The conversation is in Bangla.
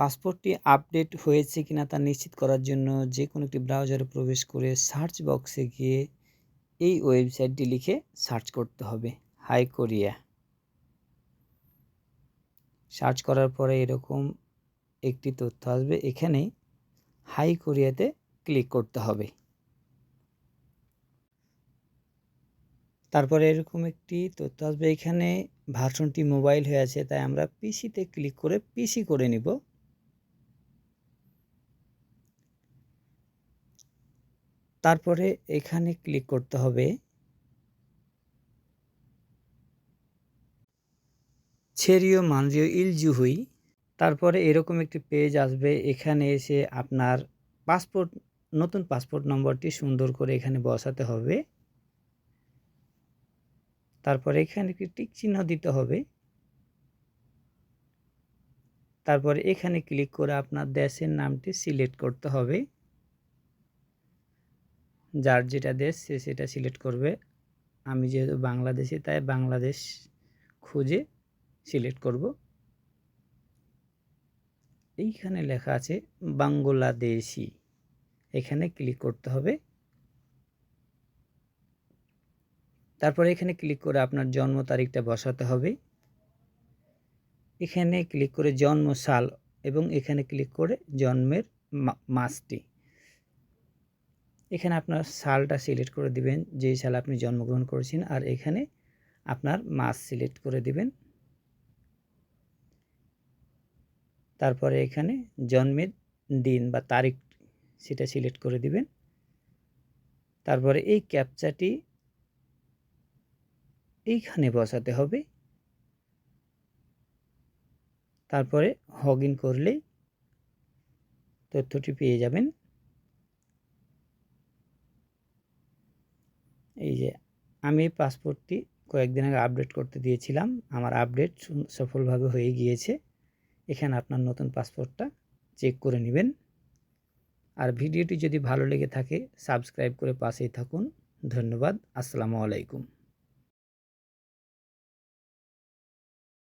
পাসপোর্টটি আপডেট হয়েছে কিনা তা নিশ্চিত করার জন্য যে কোনো একটি ব্রাউজারে প্রবেশ করে সার্চ বক্সে গিয়ে এই ওয়েবসাইটটি লিখে সার্চ করতে হবে। High Korea. সার্চ করার পরে এরকম একটি তথ্য আসবে। এখানে হাই কোরিয়াতে ক্লিক করতে হবে। তারপরে এরকম একটি তথ্য আসবে, এখানে ভার্সনটি মোবাইল হয়ে আছে, তাই আমরা পিসিতে ক্লিক করে পিসি করে নিব। তারপরে এখানে ক্লিক করতে হবে। ছেরিও মানজিও ইলজুহুই তারপরে এরকম একটি পেজ আসবে, এখানে এসে আপনার পাসপোর্ট নতুন পাসপোর্ট নম্বরটি সুন্দর করে এখানে বসাতে হবে। তারপরে এখানে একটি টিক চিহ্ন দিতে হবে? তারপরে এখানে ক্লিক করে আপনার দেশের নামটি সিলেক্ট করতে হবে। যার যেটা দেশ, সে সেটা সিলেক্ট করবে। আমি যেহেতু বাংলাদেশি, তাই বাংলাদেশ খুঁজে সিলেক্ট করব। এইখানে লেখা আছে বাংলাদেশি। এখানে ক্লিক করতে হবে। তারপরে এখানে ক্লিক করে আপনার জন্ম তারিখটা বসাতে হবে। এখানে ক্লিক করে জন্ম সাল এবং এখানে ক্লিক করে জন্মের মাসটি। এখানে আপনার সালটা সিলেক্ট করে দিবেন, যেই সাল আপনি জন্মগ্রহণ করেছেন, আর এখানে আপনার মাস সিলেক্ট করে দিবেন। তারপরে এখানে জন্মের দিন বা তারিখ সেটা সিলেক্ট করে দিবেন। তারপরে এই ক্যাপচাটি এইখানে বসাতে হবে। তারপরে হগ ইন করলেই তথ্যটি পেয়ে যাবেন। এই যে আমি পাসপোর্টটি কয়েকদিন আগে আপডেট করতে দিয়েছিলাম, আমার আপডেট সফলভাবে হয়ে গিয়েছে। এখানে আপনার নতুন পাসপোর্টটা চেক করে নেবেন। আর ভিডিওটি যদি ভালো লেগে থাকে, সাবস্ক্রাইব করে পাশেই থাকুন। ধন্যবাদ, আসসালামু আলাইকুম।